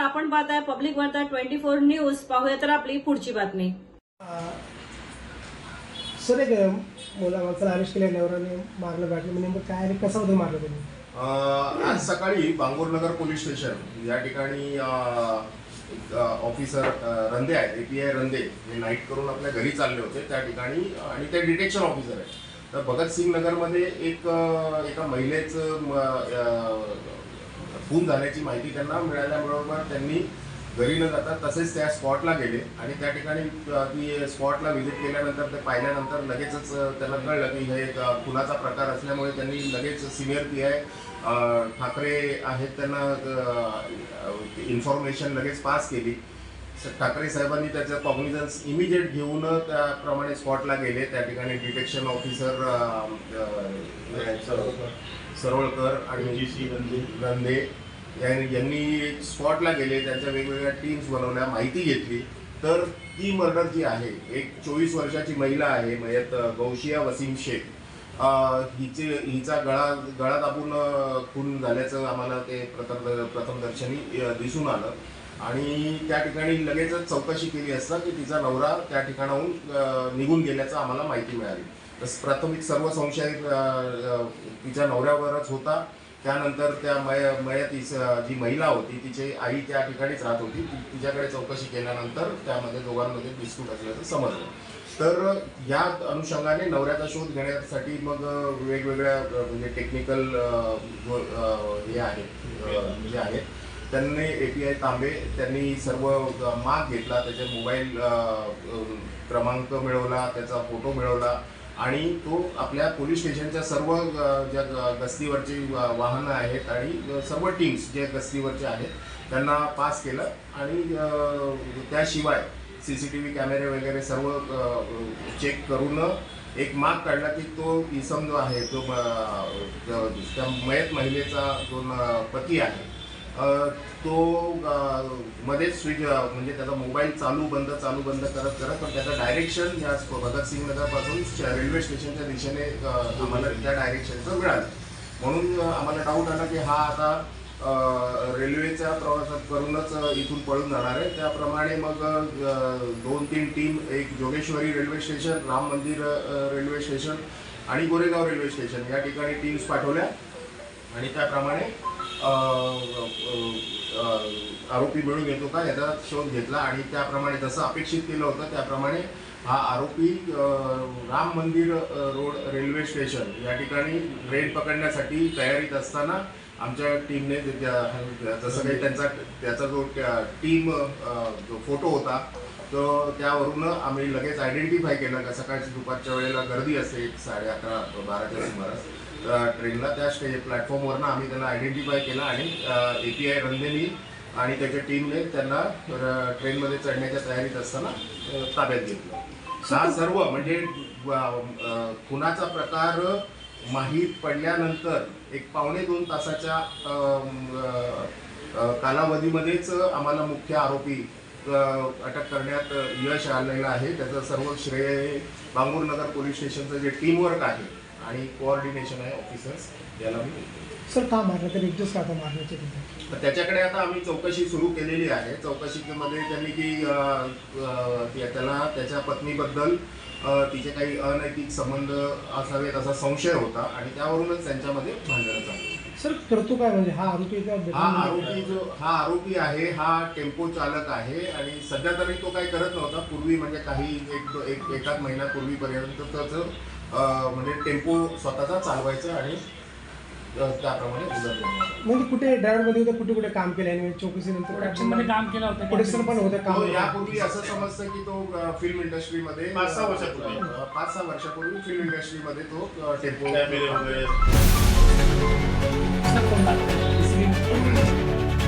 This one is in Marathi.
आपण पाहताय पब्लिक वार्ता ट्वेंटी फोर न्यूज पाहूया तर आपली पुढची बातमी. सर एक मुला माणसाला अरेस्ट केल्या नवऱ्याने मारलं गाठलं म्हणजे नेमकं काय आणि कसं होतं मारलं त्यांनी अ, आज सकाळी बांगूरनगर पोलीस स्टेशन या ठिकाणी अ, एक, अ, ऑफिसर अ, रंदे आहेत एपीआय रंदे हे नाईट करून आपल्या घरी चालले होते त्या ठिकाणी आणि ते डिटेक्शन ऑफिसर आहेत. तर भगतसिंग नगरमध्ये एक अ, एका महिलेचं म, अ, खून झाल्याची माहिती त्यांना मिळाल्याबरोबर त्यांनी घरी न जाता तसेच त्या स्पॉटला गेले. आणि त्या ठिकाणी ती स्पॉटला व्हिजिट केल्यानंतर ते पाहिल्यानंतर लगेचच त्यांना कळलं की हे एक खुनाचा प्रकार असल्यामुळे त्यांनी लगेच सिनियर पी आय ठाकरे आहेत त्यांना इन्फॉर्मेशन लगेच पास केली. ठाकरे साहेबांनी त्याचं कॉग्निझन्स इमिजिएट घेऊन त्याप्रमाणे स्पॉटला गेले. त्या ठिकाणी डिटेक्शन ऑफिसर सरवळकर आणि जी सी गंधे यांनी स्पॉटला गेले त्यांच्या वेगवेगळ्या टीम्स बनवल्या माहिती घेतली. तर ती मर्डर जी आहे एक चोवीस वर्षाची महिला आहे मयत गौशिया वसीम शेख. हिचे हिचा गळा गळा दाबून खून झाल्याचं आम्हाला ते प्रथम प्रथमदर्शनी दिसून आलं. आणि त्या ठिकाणी लगेचच चौकशी केली असता की तिचा नवरा त्या ठिकाणाहून निघून गेल्याचं आम्हाला माहिती मिळाली. तस प्राथमिक सर्व संशय तिच्या नवऱ्यावरच होता. त्यानंतर त्या मय मयत जी महिला होती तिची आई त्या ठिकाणीच राहत होती. ती- तिच्याकडे चौकशी केल्यानंतर त्यामध्ये दोघांमध्ये डिस्प्यूट असल्याचं समजलं. तर या अनुषंगाने नवऱ्याचा शोध घेण्यासाठी मग वेगवेगळ्या म्हणजे टेक्निकल हे आहेत जे आहेत त्यांनी ए पी आय तांबे त्यांनी सर्व माग घेतला त्याचे मोबाईल क्रमांक मिळवला त्याचा फोटो मिळवला आणि तो आपल्या पोलीस स्टेशनच्या सर्व ज्या ग- गस्तीवरची वा- वाहनं आहेत आणि सर्व टीम्स जे गस्तीवरचे आहेत त्यांना पास केलं. आणि त्याशिवाय सी सी टी व्ही कॅमेरे वगैरे सर्व चेक करून एक माग काढला की तो इसम जो आहे तो त्या मयत महिलेचा जो पती आहे. तो मध्येच स्विच म्हणजे त्याचा मोबाईल चालू बंद चालू बंद करत करत पण त्याचं डायरेक्शन ह्या भगतसिंग नगरपासून रेल्वे स्टेशनच्या दिशेने आम्हाला त्या डायरेक्शनचं मिळालं. म्हणून आम्हाला डाऊट आला की हा आता रेल्वेच्या प्रवासात करूनच इथून पळून जाणार आहे. त्याप्रमाणे मग दोन तीन टीम एक जोगेश्वरी रेल्वे स्टेशन राम मंदिर रेल्वे स्टेशन आणि गोरेगाव रेल्वे स्टेशन या ठिकाणी टीम्स पाठवल्या. आणि त्याप्रमाणे आरोपी मिळून येतो का? याचा शोध घेतला आणि त्याप्रमाणे जसं अपेक्षित केलं होतं त्याप्रमाणे हा आरोपी राम मंदिर रोड रेल्वे स्टेशन या ठिकाणी ट्रेन पकडण्यासाठी तयारीत असताना आमच्या टीमने जसं काही त्यांचा त्याचा जो टीम जो फोटो होता तो त्यावरून आम्ही लगेच आयडेंटिफाय केलं का सकाळची दुपारच्या वेळेला गर्दी असते एक साडे अकरा बाराच्या सुमारास. तर ट्रेनला त्या स्टे प्लॅटफॉर्मवरनं आम्ही त्यांना आयडेंटिफाय केलं आणि ए पी आय रंदेनी आणि त्याच्या टीमने त्यांना ट्रेनमध्ये चढण्याच्या तयारीत असताना ताब्यात घेतलं. हा सर्व म्हणजे खुनाचा प्रकार माहीत पडल्यानंतर एक पावणे दोन तासाच्या कालावधीमध्येच आम्हाला मुख्य आरोपी अटक करण्यात यश आलेलं आहे. त्याचं सर्व श्रेय हे बांगूरनगर पोलीस स्टेशनचं जे टीमवर्क आहे आणि कोऑर्डिनेशन आहे ऑफिसर्स याला मी. सर का मारलं तर एकटेच का मारण्याचे तर त्याच्याकडे आता आम्ही चौकशी सुरू केलेली आहे. चौकशीमध्ये त्यांनी की त्याला त्याच्या पत्नीबद्दल तिचे काही अनैतिक संबंध असावेत असा संशय होता आणि त्यावरूनच त्यांच्यामध्ये भांडणं झाली. सर करतो काय? म्हणजे हा आरोपी हा आरोपी जो हा आरोपी आहे हा टेम्पो चालक आहे आणि सध्या तरी तो काही करत नव्हता. पूर्वी म्हणजे काही एक एक एकाच महिन्यापूर्वीपर्यंत त्याचं अ, म्हणजे टेम्पो स्वतःचा चालवायचं आणि अ, त्याप्रमाणे म्हणजे कुठे ड्रायव्हरमध्ये होते? कुठे कुठे काम केलं आणि चौकशीनंतर प्रोडक्शनमध्ये काम केलं होतं. प्रोडक्शन पण होतं तो काम यापूर्वी असं समजतं की तो फिल्म इंडस्ट्रीमध्ये पाच सहा वर्षापूर्वी. पाच सहा वर्षापूर्वी फिल्म इंडस्ट्रीमध्ये तो अ, टेम्पो कॅमेरे वगैरे. 스마트폰 만드는 이승윤